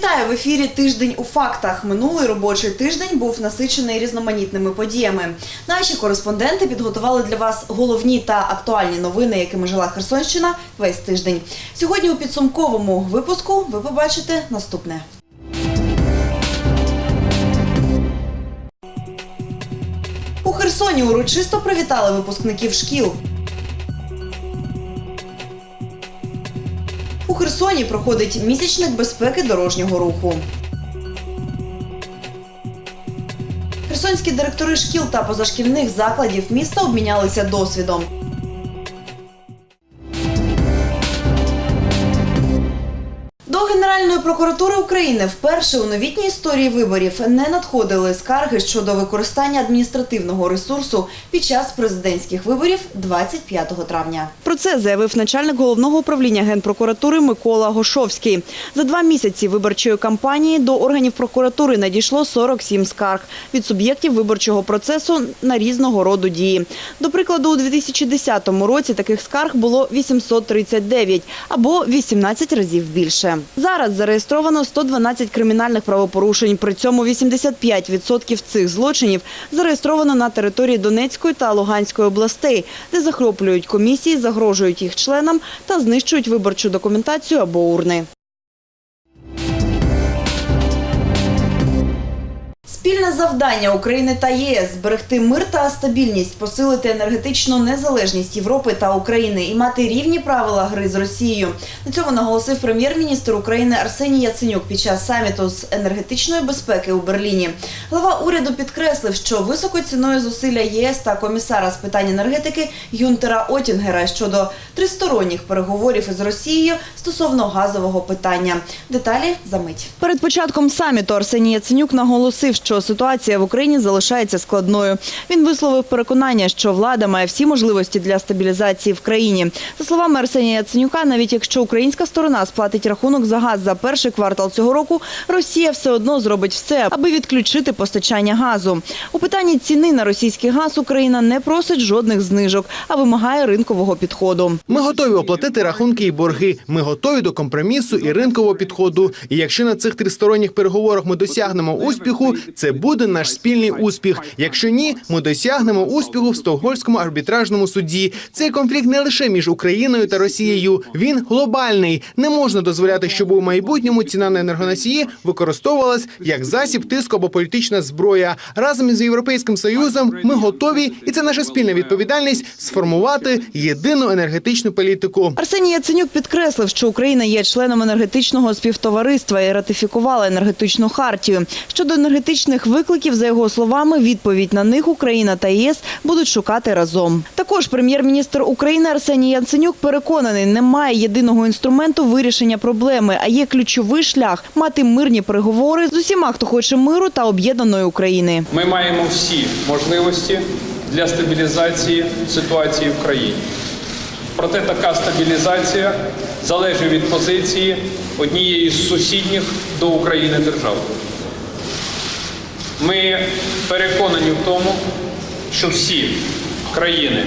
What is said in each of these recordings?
Вітаю в ефірі Тиждень у фактах. Минулий робочий тиждень був насичений різноманітними подіями. Наші кореспонденти підготували для вас головні та актуальні новини, якими жила Херсонщина весь тиждень. Сьогодні у підсумковому випуску ви побачите наступне. У Херсоні урочисто привітали випускників шкіл. У Херсоні проходить місячник безпеки дорожнього руху. Херсонські директори шкіл та позашкільних закладів міста обмінялися досвідом. Генеральної прокуратури України вперше у новітній історії виборів не надходили скарги щодо використання адміністративного ресурсу під час президентських виборів 25 травня. Про це заявив начальник головного управління генпрокуратури Микола Гошовський. За два місяці виборчої кампанії до органів прокуратури надійшло 47 скарг від суб'єктів виборчого процесу на різного роду дії. До прикладу, у 2010 році таких скарг було 839 або 18 разів більше. Зараз зареєстровано 112 кримінальних правопорушень. При цьому 85% цих злочинів зареєстровано на території Донецької та Луганської областей, де захоплюють комісії, загрожують їх членам та знищують виборчу документацію або урни. Спільне завдання України та ЄС зберегти мир та стабільність, посилити енергетичну незалежність Європи та України і мати рівні правила гри з Росією. На цьому наголосив прем'єр-міністр України Арсеній Яценюк під час саміту з енергетичної безпеки у Берліні. Глава уряду підкреслив, що високо цінує зусилля ЄС та комісара з питань енергетики Юнтера Отінгера щодо тристоронніх переговорів із Росією стосовно газового питання. Деталі за мить. Перед початком саміту Арсеній Яценюк наголосив, що ситуація в Україні залишається складною. Він висловив переконання, що влада має всі можливості для стабілізації в країні. За словами Арсенія Яценюка, навіть якщо українська сторона сплатить рахунок за газ за перший квартал цього року, Росія все одно зробить все, аби відключити постачання газу. У питанні ціни на російський газ Україна не просить жодних знижок, а вимагає ринкового підходу. Ми готові оплатити рахунки і борги. Ми готові до компромісу і ринкового підходу. І якщо на цих тристоронніх переговорах ми досягнемо успіху, це буде наш спільний успіх. Якщо ні, ми досягнемо успіху в Стокгольмському арбітражному суді. Цей конфлікт не лише між Україною та Росією. Він глобальний. Не можна дозволяти, щоб у майбутньому ціна на енергоносії використовувалась як засіб тиску або політична зброя. Разом із європейським союзом ми готові, і це наша спільна відповідальність сформувати єдину енергетичну політику. Арсеній Яценюк підкреслив, що Україна є членом енергетичного співтовариства і ратифікувала енергетичну хартію. Щодо енергетичних викликів, за його словами, відповідь на них Україна та ЄС будуть шукати разом. Також прем'єр-міністр України Арсеній Яценюк переконаний, немає єдиного інструменту вирішення проблеми, а є ключовий шлях мати мирні переговори з усіма, хто хоче миру та об'єднаної України. Ми маємо всі можливості для стабілізації ситуації в країні. Проте така стабілізація залежить від позиції однієї з сусідніх до України держав. Ми переконані в тому, що всі країни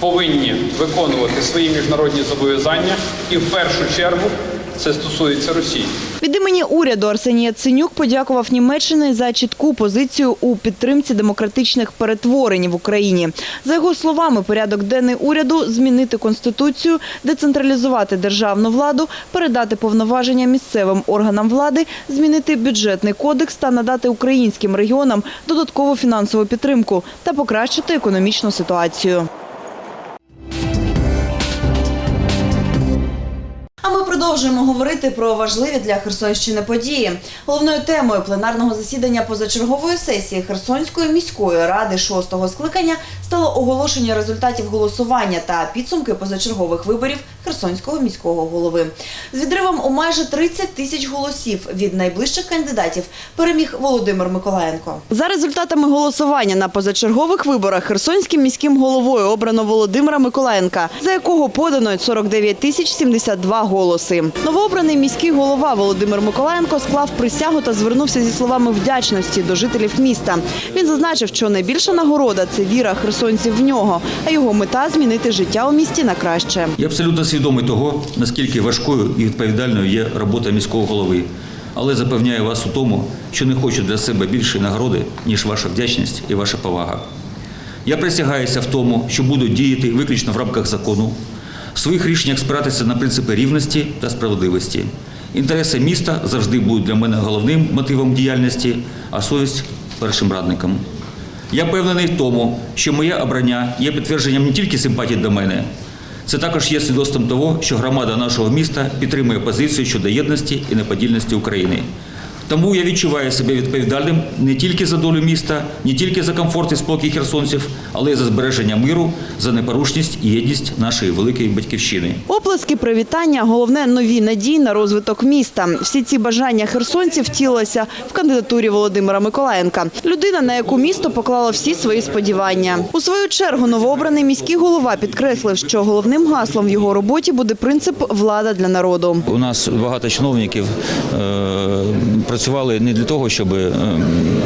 повинні виконувати свої міжнародні зобов'язання, і в першу чергу це стосується Росії. Від імені уряду Арсеній Яценюк подякував Німеччині за чітку позицію у підтримці демократичних перетворень в Україні. За його словами, порядок денний уряду змінити конституцію, децентралізувати державну владу, передати повноваження місцевим органам влади, змінити бюджетний кодекс та надати українським регіонам додаткову фінансову підтримку та покращити економічну ситуацію. А ми продовжуємо говорити про важливі для Херсонщини події. Головною темою пленарного засідання позачергової сесії Херсонської міської ради шостого скликання стало оголошення результатів голосування та підсумки позачергових виборів Херсонського міського голови. З відривом у майже 30 тисяч голосів від найближчих кандидатів переміг Володимир Миколаєнко. За результатами голосування на позачергових виборах Херсонським міським головою обрано Володимира Миколаєнка, за якого подано 49 тисяч 72 голоси. Новообраний міський голова Володимир Миколаєнко склав присягу та звернувся зі словами вдячності до жителів міста. Він зазначив, що найбільша нагорода це віра херсонців в нього, а його мета змінити життя у місті на краще. Я абсолютно свідомий того, наскільки важкою і відповідальною є робота міського голови. але запевняю вас у тому, що не хочу для себе більшої нагороди, ніж ваша вдячність і ваша повага. Я присягаюся в тому, що буду діяти виключно в рамках закону, в своїх рішеннях спиратися на принципи рівності та справедливості. Інтереси міста завжди будуть для мене головним мотивом діяльності, а совість першим радником. Я впевнений в тому, що моє обрання є підтвердженням не тільки симпатії до мене, це також є свідоцтвом того, що громада нашого міста підтримує позицію щодо єдності і неподільності України. Тому я відчуваю себе відповідальним не тільки за долю міста, не тільки за комфорт і спокій херсонців, але й за збереження миру, за непорушність і єдність нашої великої батьківщини. Оплески, привітання, головне нові надії на розвиток міста. Всі ці бажання херсонців втілилися в кандидатурі Володимира Миколаєнка. Людина, на яку місто поклало всі свої сподівання. У свою чергу новообраний міський голова підкреслив, що головним гаслом в його роботі буде принцип влада для народу. У нас багато чиновників е, працювали не для того, щоб е,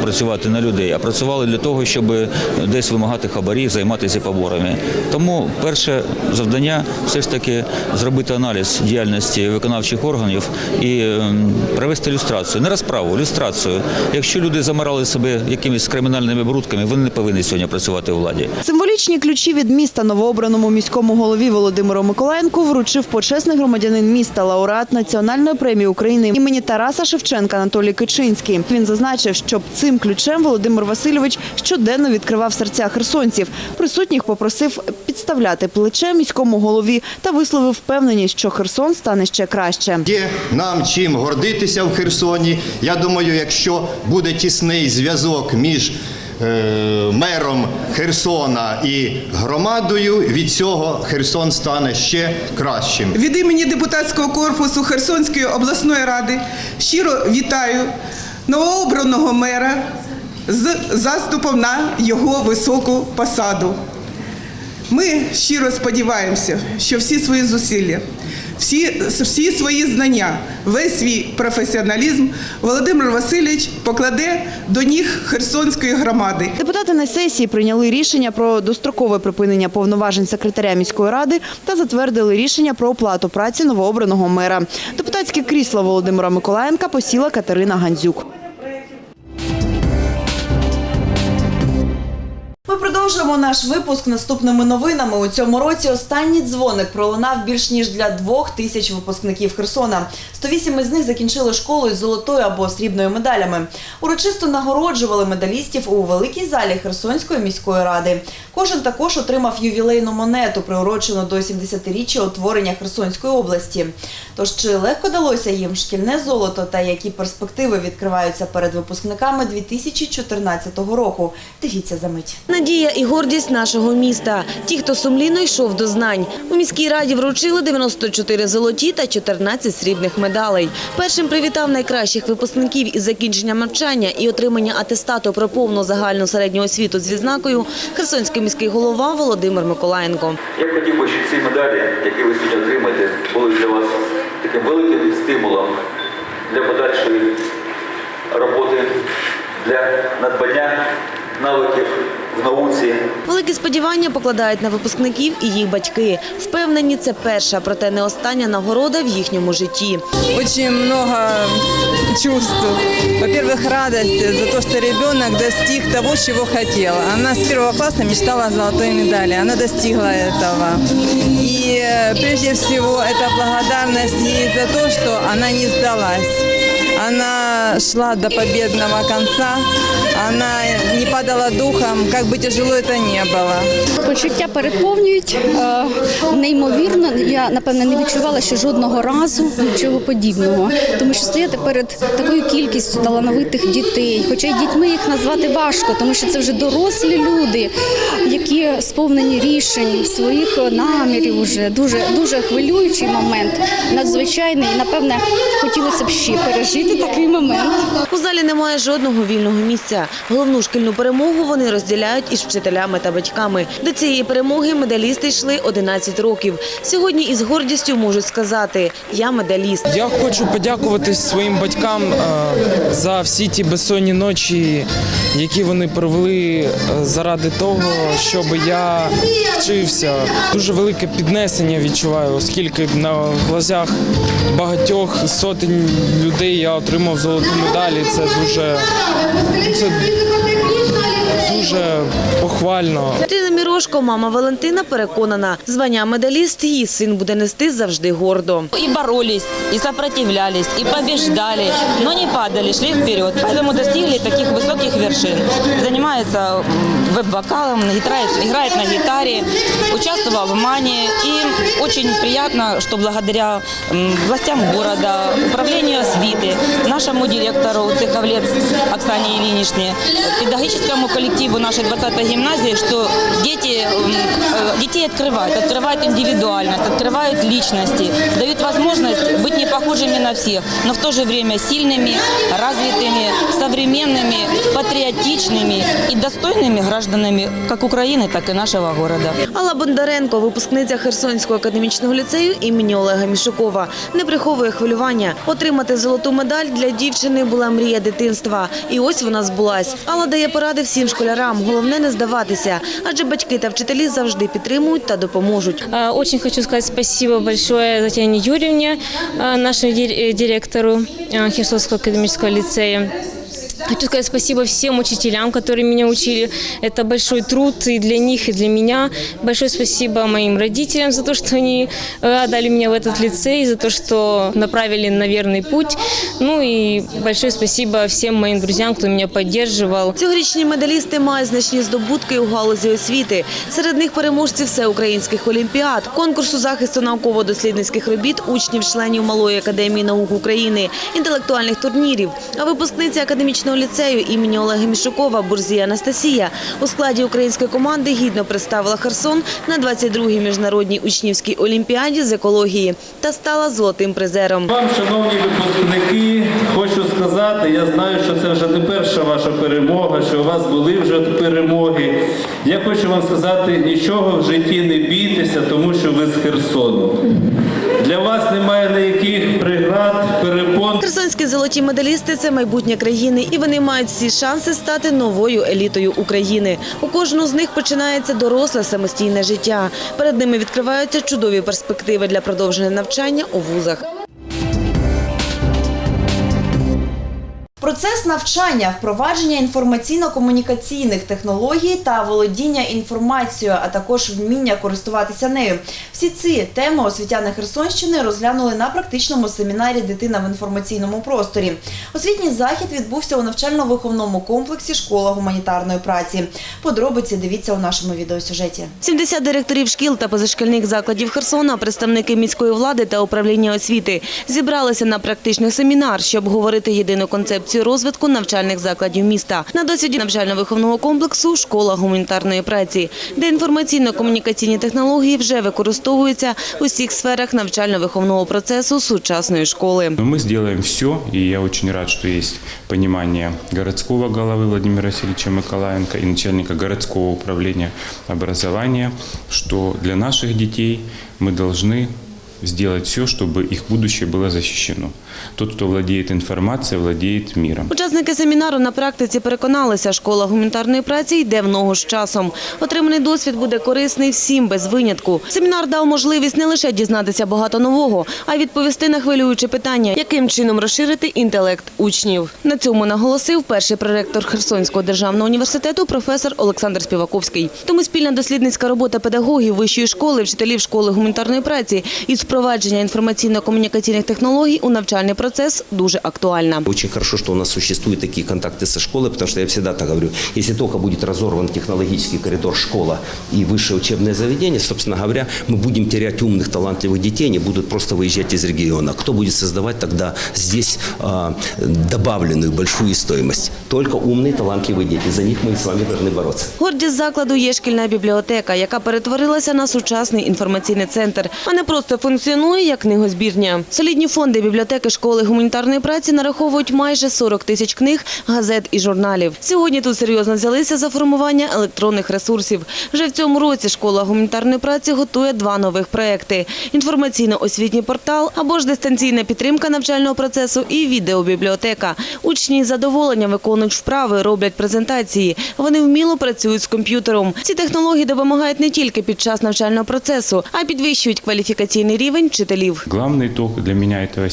працювати на людей, а працювали для того, щоб десь вимагати хабарів, займатися поборами. Тому перше завдання все ж таки зробити аналіз діяльності виконавчих органів і е, провести люстрацію, не розправу, люстрацію. Якщо люди замирали себе якимись кримінальними брудками, вони не повинні сьогодні працювати у владі. Символічні ключі від міста новообраному міському голові Володимиру Миколаєнку вручив почесний громадянин міста, лауреат Національної премії України імені Тараса Шевченка Анатолій Кичинський. Він зазначив, що цим ключем Володимир Васильович щоденно відкривав серця херсонців. Присутніх попросив підставляти плече міському голові та висловив впевненість, що Херсон стане ще краще. Є нам чим гордитися в Херсоні. Я думаю, якщо буде тісний зв'язок між мером Херсона і громадою, від цього Херсон стане ще кращим. Від імені депутатського корпусу Херсонської обласної ради щиро вітаю новообраного мера з заступом на його високу посаду. Ми щиро сподіваємося, що всі свої зусилля, всі, всі свої знання, весь свій професіоналізм Володимир Васильович покладе до ніг Херсонської громади. Депутати на сесії прийняли рішення про дострокове припинення повноважень секретаря міської ради та затвердили рішення про оплату праці новообраного мера. Депутатське крісло Володимира Миколаєнка посіла Катерина Гандзюк. Продовжуємо наш випуск наступними новинами. У цьому році останній дзвоник пролунав більш ніж для двох тисяч випускників Херсона. 108 із них закінчили школу із золотою або срібною медалями. Урочисто нагороджували медалістів у великій залі Херсонської міської ради. Кожен також отримав ювілейну монету, приурочену до 70-річчя утворення Херсонської області. Тож чи легко далося їм шкільне золото та які перспективи відкриваються перед випускниками 2014 року? Дивіться за мить. Надія і гордість нашого міста. Ті, хто сумлінно йшов до знань. У міській раді вручили 94 золоті та 14 срібних медалей. Першим привітав найкращих випускників із закінченням навчання і отримання атестату про повну загальну середню освіту з відзнакою Херсонський міський голова Володимир Миколаєнко. Я хотів би, щоб ці медалі, які ви сьогодні отримаєте, були для вас таким великим стимулом для подальшої роботи, для надбання навиків в науці. Великі сподівання покладають на випускників і їх батьки. Впевнені, це перша, проте не остання нагорода в їхньому житті. очень много чувств. Во-первых, радость за то, что ребенок достиг того, чего хотел. Она с первого класса мечтала о золотой медали. Она достигла этого. И э, прежде всего это благодарность ей за то, что она не сдалась. Она шла до победного конца. Она не падала духом, как бы тяжело это не было. Почуття переповнюють е, неймовірно. Я напевне не відчувала ще жодного разу нічого подібного, тому що стояти перед такою кількістю талановитих дітей, хоча й дітьми їх назвати важко, тому що це вже дорослі люди, які сповнені рішень, своїх намірів. Уже дуже дуже хвилюючий момент, надзвичайний. І напевне хотілося б ще пережити такий момент. У залі немає жодного вільного місця. Головну шкільну перемогу вони розділяють із вчителями та батьками. До цієї перемоги медалісти йшли 11 років. Сьогодні із гордістю можуть сказати «Я медаліст». Я хочу подякувати своїм батькам е, за всі ті безсонні ночі, які вони провели е, заради того, щоб я вчився. Дуже велике піднесення відчуваю, оскільки на глазах багатьох сотень людей я отримав золоту медаль. і Це дуже це дуже похвально. Тина Мірошко, мама Валентина, переконана, звання медаліст її син буде нести завжди гордо. И боролись, и сопротивлялись, и побеждали, но не падали, шли вперед. Поэтому достигли таких высоких вершин. Занимается м, веб-вокалом, играет, играет на гитаре, участвовал в МАНе. И очень приятно, что благодаря м, властям города, управлению освиты, нашему директору Цеховлец Оксане Ильиничне, педагогическому коллективу нашей 20-й гимназии, что дети, м, э, детей открывают, открывают индивидуальность, открывают личности, дают возможность быть не похожими на всех, но в то же время сильными, развитыми, современными, патриотичными и достойными гражданами как Украины, так и нашего города. Алла Бондаренко, випускниця Херсонського академічного ліцею імені Олега Мішукова, не приховує хвилювання. Отримати золоту медаль для дівчини була мрія дитинства. І ось вона збулась. Алла дає поради всім школярам. Головне не здаватися, адже батьки та вчителі завжди підтримують та допоможуть. Дуже хочу сказати спасибо большое Татьяне Юрівні, нашему дир- э, директору Херсонського академічного лицея. Хочу сказать спасибо всем учителям, которые меня учили. Это большой труд и для них, и для меня. Большое спасибо моим родителям за то, что они э, отдали меня в этот лицей, за то, что направили на верный путь. Ну и большое спасибо всем моим друзьям, кто меня поддерживал. Цьогорічні медалісти мають значні здобутки у галузі освіти. Серед них переможці всеукраїнських олімпіад, конкурсу захисту науково-дослідницьких робіт учнів-членів Малої академії наук України, інтелектуальних турнірів. А випускниця академічного ліцею імені Олега Мішукова Бурзія Анастасія у складі української команди гідно представила Херсон на 22-й міжнародній учнівській олімпіаді з екології та стала золотим призером. Вам, шановні випускники, хочу сказати, я знаю, що це вже не перша ваша перемога, що у вас були вже перемоги. Я хочу вам сказати, нічого в житті не бійтеся, тому що ви з Херсону. Для вас немає ніяких преград, перепон. Херсонські золоті медалісти це майбутнє країни, і вони мають всі шанси стати новою елітою України. У кожного з них починається доросле самостійне життя. Перед ними відкриваються чудові перспективи для продовження навчання у вузах. Процес навчання, впровадження інформаційно-комунікаційних технологій та володіння інформацією, а також вміння користуватися нею. Всі ці теми освітяни Херсонщини розглянули на практичному семінарі Дитина в інформаційному просторі. Освітній захід відбувся у навчально-виховному комплексі Школа гуманітарної праці. Подробиці дивіться у нашому відеосюжеті. 70 директорів шкіл та позашкільних закладів Херсона, представники міської влади та управління освіти зібралися на практичний семінар, щоб обговорити єдину концепцію розвитку навчальних закладів міста. На досвіді навчально-виховного комплексу школа гуманітарної праці, де інформаційно-комунікаційні технології вже використовуються у всіх сферах навчально-виховного процесу сучасної школи. Но мы сделаем все, и я очень рад, что есть понимание городского головы Владимира Васильевича Миколаенко и начальника городского управления образования, что для наших детей мы должны сделать все, чтобы их будущее было защищено. Тот, кто владеет информацией, владеет миром. Учасники семінару на практиці переконалися, школа гуманітарної праці йде в ногу з часом. Отриманий досвід буде корисний всім без винятку. Семінар дав можливість не лише дізнатися багато нового, а й відповісти на хвилююче питання, яким чином розширити інтелект учнів. На цьому наголосив перший проректор Херсонського державного університету професор Олександр Співаковський. Тому спільна дослідницька робота педагогів вищої школи, вчителів школи гуманітарної праці і впровадження інформаційно-комунікаційних технологій у навчальний процес дуже актуальна. Очень хорошо, что у нас существуют такие контакты со школой, потому что я всегда так говорю, если только будет разорван технологический коридор школа и высшее учебное заведение, собственно говоря, мы будем терять умных, талантливых детей, они будут просто выезжать из региона. Кто будет создавать тогда здесь а, добавленную большую стоимость? Только умные, талантливые дети. За них мы с вами должны бороться. Гордість закладу є шкільна бібліотека, яка перетворилася на сучасний інформаційний центр, а не просто функціонує як книгозбірня. Солідні фонди бібліотеки Працівники школи гуманітарної праці нараховують майже 40 тисяч книг, газет і журналів. Сьогодні тут серйозно взялися за формування електронних ресурсів. Вже в цьому році школа гуманітарної праці готує два нових проекти: інформаційно-освітній портал або ж дистанційна підтримка навчального процесу і відеобібліотека. Учні з задоволенням виконують вправи, роблять презентації. Вони вміло працюють з комп'ютером. Ці технології допомагають не тільки під час навчального процесу, а підвищують кваліфікаційний рівень вчителів. Главный итог для меня этого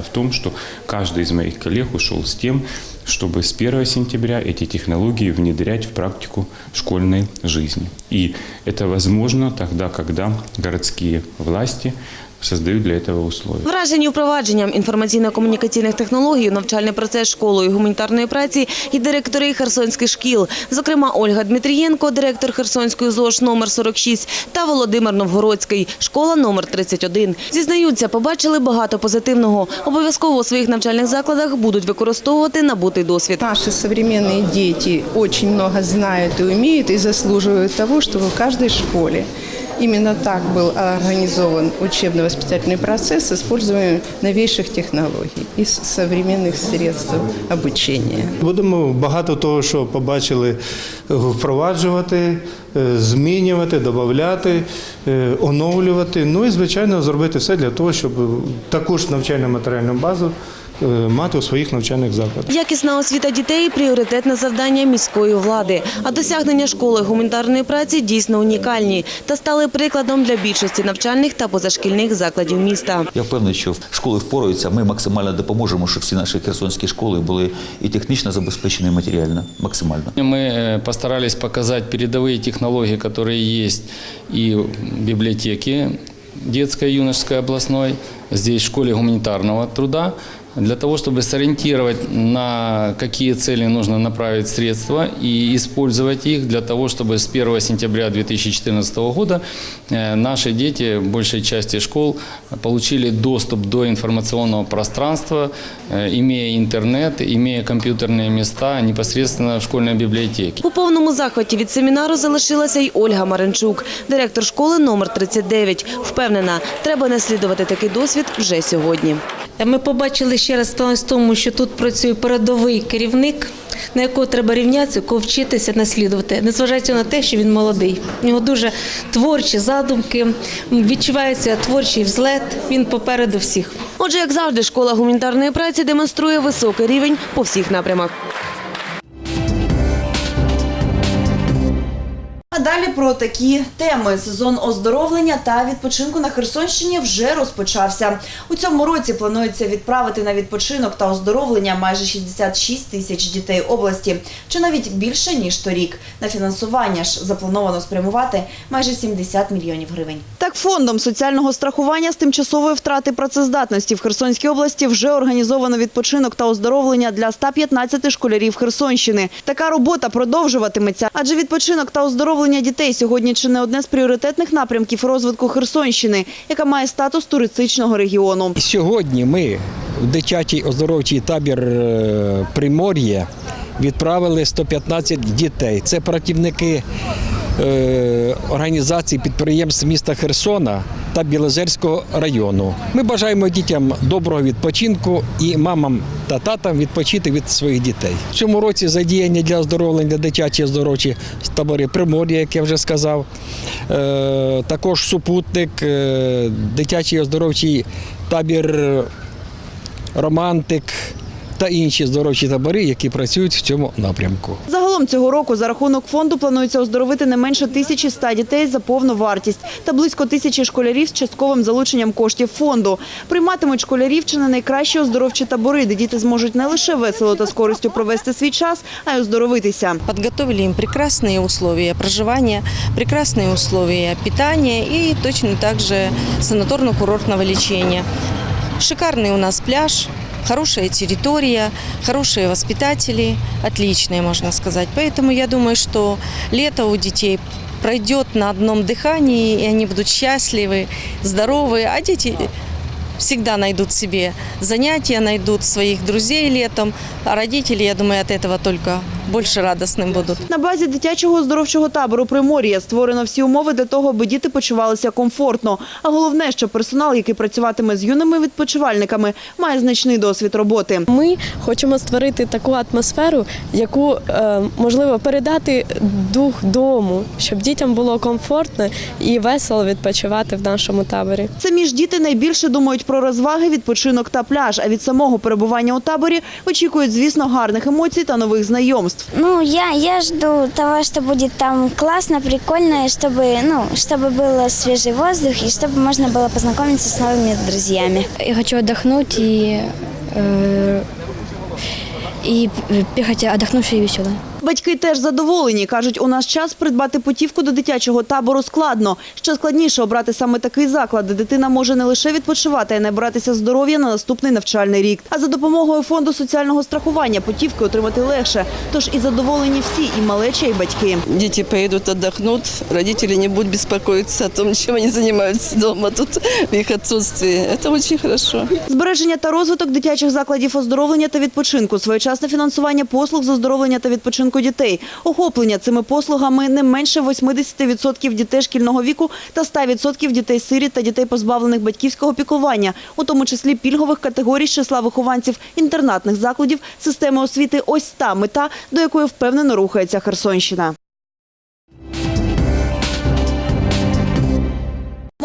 в том, что каждый из моих коллег ушел с тем, чтобы с 1 сентября эти технологии внедрять в практику школьной жизни. И это возможно тогда, когда городские власти создают для этого условия. Вражені впровадженням інформаційно-комунікаційних технологій у навчальний процес школою гуманітарної праці і директори херсонських шкіл, зокрема Ольга Дмитрієнко, директор Херсонської ЗОЖ номер 46 та Володимир Новгородський, школа номер 31. Зізнаються, побачили багато позитивного. Обов'язково у своїх навчальних закладах будуть використовувати набутий досвід. Наши современные дети очень много знают и умеют, и заслуживают того, чтобы в каждой школе именно так был организован учебно-воспитательный процесс с использованием новейших технологий и с- современных средств обучения. Будемо багато того, що побачили, е, впроваджувати, е, змінювати, додати, е, оновлювати. Ну і звичайно зробити все для того, щоб таку ж навчально матеріальну базу е, мати у своїх навчальних закладах. Якісна освіта дітей – пріоритетне завдання міської влади. А досягнення школи гуманітарної праці дійсно унікальні та стали прикладом для більшості навчальних та позашкільних закладів міста. Я впевнений, що школи впораються. Ми максимально допоможемо, щоб всі наші херсонські школи були і технічно забезпечені, і матеріально максимально. Мы э, постарались показать передовые технологии, которые есть и в библиотеке детской, юношеской, областной, здесь в школе гуманитарного труда, для того, чтобы сориентировать, на какие цели нужно направить средства и использовать их для того, чтобы с 1 сентября 2014 года э, наши дети в большей части школ получили доступ до информационного пространства, э, имея интернет, имея компьютерные места непосредственно в школьной библиотеке. У повному захваті від семінару залишилася й Ольга Маренчук, директор школи номер 39. Впевнена, треба наслідувати такий досвід вже сьогодні. Ми побачили ще раз в тому, що тут працює передовий керівник, на якого треба рівнятися, кого вчитися наслідувати, незважаючи на те, що він молодий. У нього дуже творчі задумки, відчувається творчий взлет. Він попереду всіх. Отже, як завжди, школа гуманітарної праці демонструє високий рівень по всіх напрямах. Далі про такі теми. Сезон оздоровлення та відпочинку на Херсонщині вже розпочався. У цьому році планується відправити на відпочинок та оздоровлення майже 66 тисяч дітей області, чи навіть більше ніж торік. На фінансування ж заплановано спрямувати майже 70 мільйонів гривень. Так, фондом соціального страхування з тимчасової втрати працездатності в Херсонській області вже організовано відпочинок та оздоровлення для 115 школярів Херсонщини. Така робота продовжуватиметься, адже відпочинок та оздоровлення дітей сьогодні чи не одне з пріоритетних напрямків розвитку Херсонщини, яка має статус туристичного регіону. Сьогодні ми в дитячий оздоровчий табір е, Примор'я відправили 115 дітей. Це працівники організацій підприємств міста Херсона та Білозерського району. Ми бажаємо дітям доброго відпочинку і мамам та татам відпочити від своїх дітей. В цьому році задіяння для оздоровлення дитячі оздоровчі табори Примор'я, як я вже сказав. Е, також супутник, е, дитячий оздоровчий табір Романтик та інші оздоровчі табори, які працюють в цьому напрямку. Загалом цього року за рахунок фонду планується оздоровити не менше 1100 дітей за повну вартість та близько тисячі школярів з частковим залученням коштів фонду. Прийматимуть школярів чи не найкращі оздоровчі табори, де діти зможуть не лише весело та з користю провести свій час, а й оздоровитися. Подготовили им прекрасные условия проживания, прекрасные условия питания и точно так же санаторно-курортного лечения. Шикарный у нас пляж, хорошая территория, хорошие воспитатели, отличные, можно сказать. Поэтому я думаю, что лето у детей пройдет на одном дыхании, и они будут счастливы, здоровы, а дети всегда найдут себе занятия, найдут своих друзей летом, а родители, я думаю, от этого только больше радостным будут. На базі дитячого оздоровчого табору Примор'я створено всі умови для того, аби діти почувалися комфортно. А головне, що персонал, який працюватиме з юними відпочивальниками, має значний досвід роботи. Ми хочемо створити таку атмосферу, яку е, можливо передати дух дому, щоб дітям було комфортно і весело відпочивати в нашому таборі. Самі ж діти найбільше думають про розваги, відпочинок та пляж. А від самого перебування у таборі очікують, звісно, гарних емоцій та нових знайомств. Ну, я, я жду того, что будет там классно, прикольно, и чтобы, ну, чтобы был свежий воздух, и чтобы можно было познакомиться с новыми друзьями. Я хочу отдохнуть и, э, и ехать отдохнувшей и веселой. Батьки теж задоволені. Кажуть, у наш час придбати путівку до дитячого табору складно. Ще складніше обрати саме такий заклад, де дитина може не лише відпочивати, а й набиратися здоров'я на наступний навчальний рік. А за допомогою фонду соціального страхування путівки отримати легше. Тож і задоволені всі, і малеча, і батьки. Дети поедут, отдохнут, родители не будут беспокоиться о том, чем они занимаются дома тут в их отсутствии. Это очень хорошо. Збереження та розвиток дитячих закладів оздоровлення та відпочинку, своєчасне фінансування послуг з оздоровлення та відпочинку дітей, охоплення цими послугами не менше 80% дітей шкільного віку та 100% дітей сирі та дітей, позбавлених батьківського пікування, у тому числі пільгових категорій з числа вихованців інтернатних закладів системи освіти. Ось та мета, до якої впевнено рухається Херсонщина.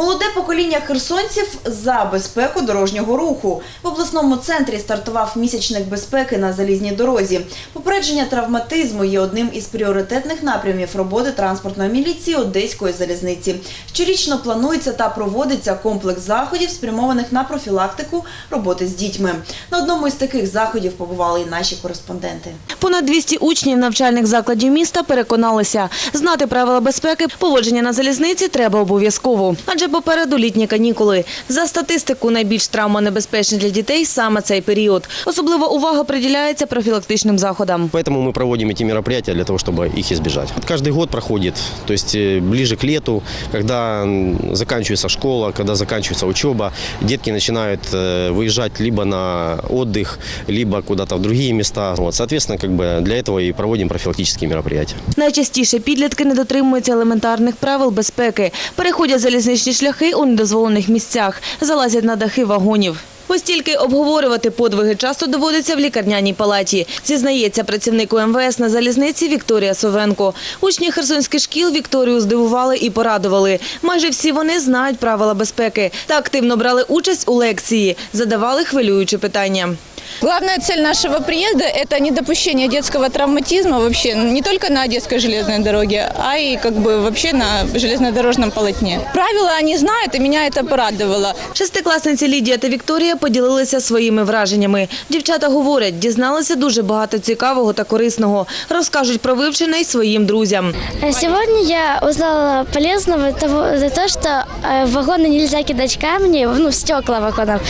Молоде покоління херсонців за безпеку дорожнього руху. В обласному центрі стартував місячник безпеки на залізній дорозі. Попередження травматизму є одним із пріоритетних напрямів роботи транспортної міліції Одеської залізниці. Щорічно планується та проводиться комплекс заходів, спрямованих на профілактику роботи з дітьми. На одному із таких заходів побували і наші кореспонденти. Понад 200 учнів навчальних закладів міста переконалися, знати правила безпеки поводження на залізниці треба обов'язково. Адже попереду літні канікули. За статистику, найбільш травмонебезпечні для дітей саме цей період. Особлива увага приділяється профілактичним заходам. Поэтому мы проводим эти мероприятия для того, чтобы их избежать. Каждый год проходит, то есть э, ближе к лету, когда м, заканчивается школа, когда заканчивается учеба, детки начинают э, выезжать либо на отдых, либо куда-то в другие места. Вот, соответственно, как бы для этого и проводим профилактические мероприятия. Найчастіше підлітки не дотримуються елементарних правил безпеки, переходять залізничні шляхи у недозволених місцях, залазять на дахи вагонів. Ось тільки обговорювати подвиги часто доводиться в лікарняній палаті, зізнається працівник УМВС на залізниці Вікторія Совенко. Учні херсонських шкіл Вікторію здивували і порадували. Майже всі вони знають правила безпеки та активно брали участь у лекції, задавали хвилюючі питання. Главная цель нашего приезда – это недопущение детского травматизма вообще не только на Одесской железной дороге, а и как бы вообще на железнодорожном полотне. Правила они знают, и меня это порадовало. Шестикласниці Лідія та Вікторія поділилися своїми враженнями. Дівчата говорять, дізналися дуже багато цікавого та корисного. Розкажуть про вивчене й своїм друзям. Сегодня я узнала полезного того, за то, что э, в вагоны нельзя кидать камни, ну, в стекла вагонов,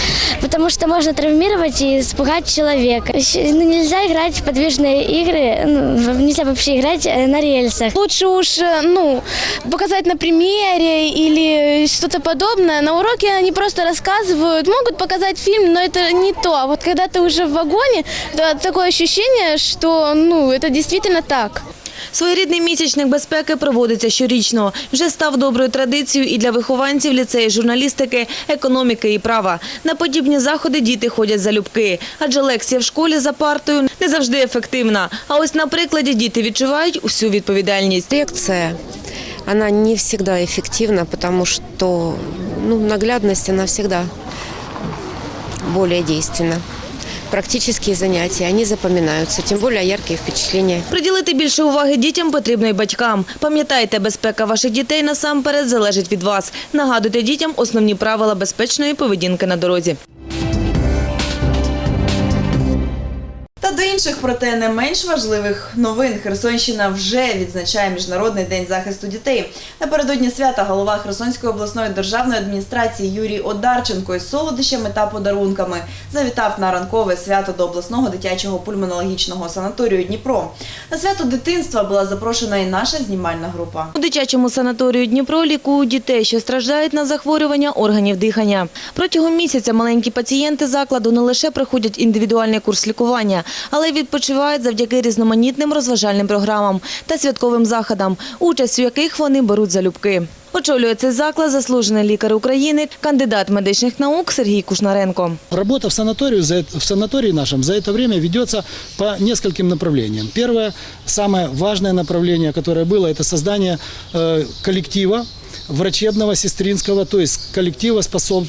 потому что можно травмировать и испугать человека. Ещё, ну, нельзя играть в подвижные игры, ну, нельзя вообще играть э, на рельсах. Лучше уж, э, ну, показать на примере или что-то подобное. На уроке они просто рассказывают, могут показать фильм, но это не то. А вот когда ты уже в вагоне, то такое ощущение, что, ну, это действительно так. Своєрідний місячник безпеки проводиться щорічно. Вже став доброю традицією і для вихованців ліцею журналістики, економіки і права. На подібні заходи діти ходять залюбки, адже лекція в школі за партою не завжди ефективна. А ось на прикладі діти відчувають усю відповідальність. Лекция, она не всегда эффективна, потому что ну, наглядность, она всегда более действенна. Практические занятия, они запоминаются, тем более яркие впечатления. Приділити більше уваги дітям потрібно й батькам. Пам'ятайте, безпека ваших дітей насамперед залежить від вас. Нагадуйте дітям основні правила безпечної поведінки на дорозі. Та до інших, проте не менш важливих новин Херсонщина вже відзначає Міжнародний день захисту дітей. Напередодні свята голова Херсонської обласної державної адміністрації Юрій Одарченко із солодощами та подарунками завітав на ранкове свято до обласного дитячого пульмонологічного санаторію Дніпро. На свято дитинства була запрошена і наша знімальна група. У дитячому санаторію Дніпро лікують дітей, що страждають на захворювання органів дихання. Протягом місяця маленькі пацієнти закладу не лише проходять індивідуальний курс лікування, але й відпочивають завдяки різноманітним розважальним програмам та святковим заходам, участь у яких вони беруть залюбки. Очолює цей заклад заслужений лікар України, кандидат медичних наук Сергій Кушнаренко. Работа в санатории, за это- в санатории нашем за это время ведется по нескольким направлениям. Первое, самое важное направление, которое было, это создание э, коллектива врачебного, сестринского, то есть коллектива, способ-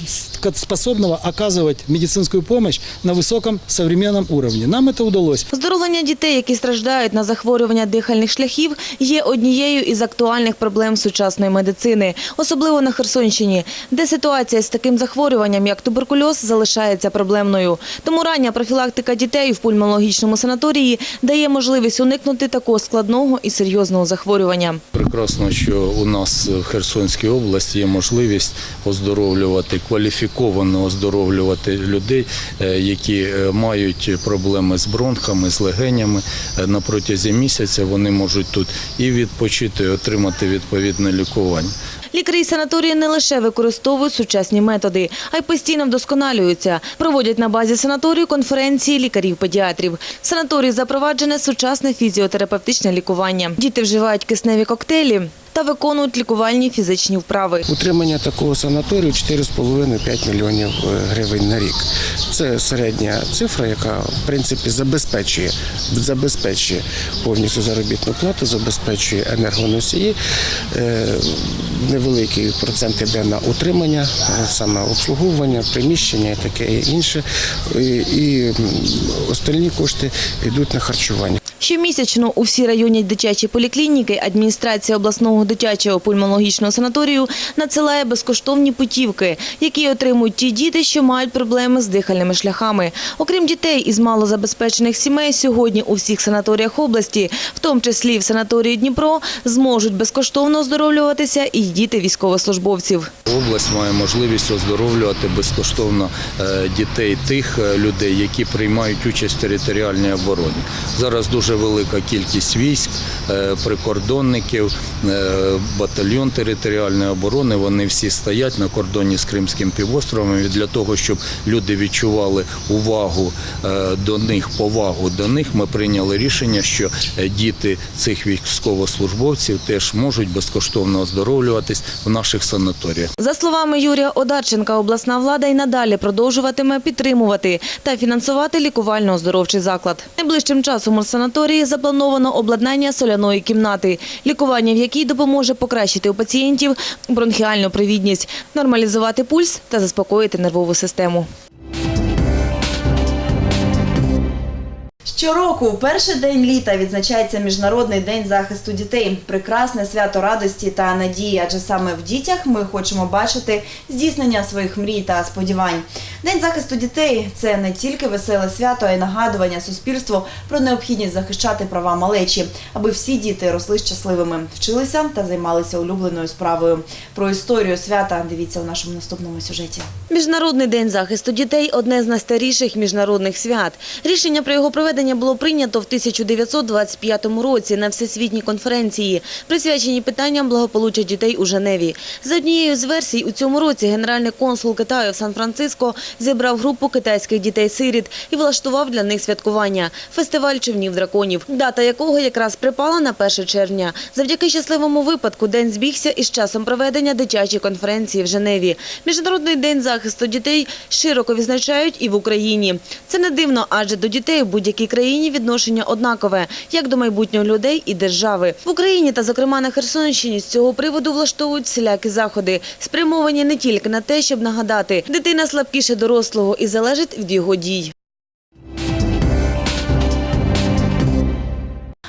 способного оказывать медицинскую помощь на высоком современном уровне. Нам это удалось. Оздоровлення дітей, які страждають на захворювання дихальних шляхів, є однією із актуальних проблем сучасної медицини, особливо на Херсонщині, де ситуація з таким захворюванням, як туберкульоз, залишається проблемною. Тому рання профілактика дітей в пульмологічному санаторії дає можливість уникнути такого складного і серйозного захворювання. Прекрасно, що у нас в Херсонській області є можливість оздоровлювати, кваліфіковано оздоровлювати людей, е, які е, мають проблеми з бронхами, з легенями. Е, На протязі місяця вони можуть тут і відпочити, і отримати відповідне лікування. Лікарі санаторії не лише використовують сучасні методи, а й постійно вдосконалюються. Проводять на базі санаторію конференції лікарів-педіатрів. В санаторії запроваджене сучасне фізіотерапевтичне лікування. Діти вживають кисневі коктейлі та виконують лікувальні фізичні вправи. Утримання такого санаторію 4,5-5 мільйонів е, гривень на рік. Це середня цифра, яка в принципі забезпечує, забезпечує повністю заробітну плату, забезпечує енергоносії. Е, Невеликий процент йде на утримання, е, саме обслуговування, приміщення і таке інше. І, і остальні кошти йдуть на харчування. Щомісячно у всі районні дитячі поліклініки адміністрація обласного дитячого пульмонологічного санаторію надсилає безкоштовні путівки, які отримують ті діти, що мають проблеми з дихальними шляхами. Окрім дітей із малозабезпечених сімей, сьогодні у всіх санаторіях області, в тому числі в санаторії Дніпро, зможуть безкоштовно оздоровлюватися і діти військовослужбовців. Область має можливість оздоровлювати безкоштовно е, дітей тих е, людей, які приймають участь в територіальній обороні. Зараз дуже велика кількість військ, е, прикордонників, е, батальйон територіальної оборони. Вони всі стоять на кордоні з Кримським півостровом і для того, щоб люди відчували увагу е, до них, повагу до них. Ми прийняли рішення, що діти цих військовослужбовців теж можуть безкоштовно оздоровлюватись в наших санаторіях. За словами Юрія Одарченка, обласна влада й надалі продовжуватиме підтримувати та фінансувати лікувально-оздоровчий заклад. Найближчим часом у санаторії заплановано обладнання соляної кімнати, лікування в якій допоможе покращити у пацієнтів бронхіальну привідність, нормалізувати пульс та заспокоїти нервову систему. Щороку, у перший день літа, відзначається Міжнародний день захисту дітей. Прекрасне свято радості та надії, адже саме в дітях ми хочемо бачити здійснення своїх мрій та сподівань. День захисту дітей це не тільки веселе свято, а й нагадування суспільству про необхідність захищати права малечі, аби всі діти росли щасливими, вчилися та займалися улюбленою справою. Про історію свята дивіться у нашому наступному сюжеті. Міжнародний день захисту дітей – одне з найстаріших міжнародних свят. Рішення про його проведення було прийнято в 1925 році на Всесвітній конференції, присвяченій питанням благополуччя дітей у Женеві. За однією з версій, у цьому році генеральний консул Китаю в Сан-Франциско зібрав групу китайських дітей-сиріт і влаштував для них святкування – фестиваль човнів драконів, дата якого якраз припала на 1 червня. Завдяки щасливому випадку день збігся із часом проведення дитячої конференції в Женеві. Міжнародний день захисту дітей широко відзначають і в Україні. Це не дивно, адже до дітей будь-якій країні відношення однакове, як до майбутнього людей і держави. В Україні та, зокрема, на Херсонщині з цього приводу влаштовують всілякі заходи, спрямовані не тільки на те, щоб нагадати, дитина слабкіше дорослого і залежить від його дій.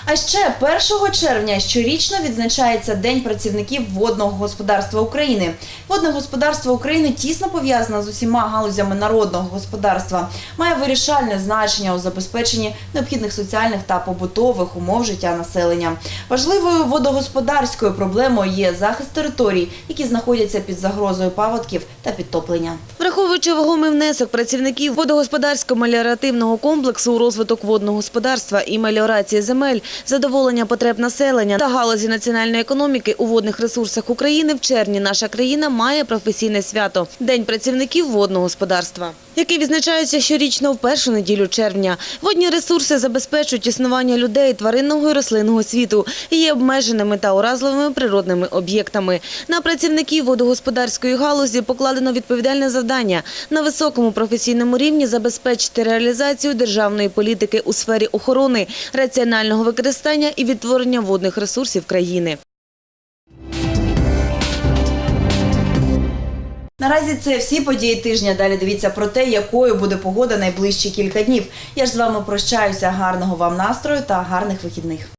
А ще 1 червня щорічно відзначається День працівників водного господарства України. Водне господарство України тісно пов'язане з усіма галузями народного господарства, має вирішальне значення у забезпеченні необхідних соціальних та побутових умов життя населення. Важливою водогосподарською проблемою є захист територій, які знаходяться під загрозою паводків та підтоплення. Враховуючи вагомий внесок працівників водогосподарсько-меліоративного комплексу у розвиток водного господарства і меліорації земель, задоволення потреб населення та галузі національної економіки у водних ресурсах України в червні наша країна має професійне свято – День працівників водного господарства, який відзначається щорічно в першу неділю червня. Водні ресурси забезпечують існування людей, тваринного і рослинного світу і є обмеженими та уразливими природними об'єктами. На працівників водогосподарської галузі покладено відповідальне завдання на високому професійному рівні забезпечити реалізацію державної політики у сфері охорони, раціонального використання і відтворення водних ресурсів країни. Наразі це всі події тижня. Далі дивіться про те, якою буде погода найближчі кілька днів. Я ж з вами прощаюся. Гарного вам настрою та гарних вихідних.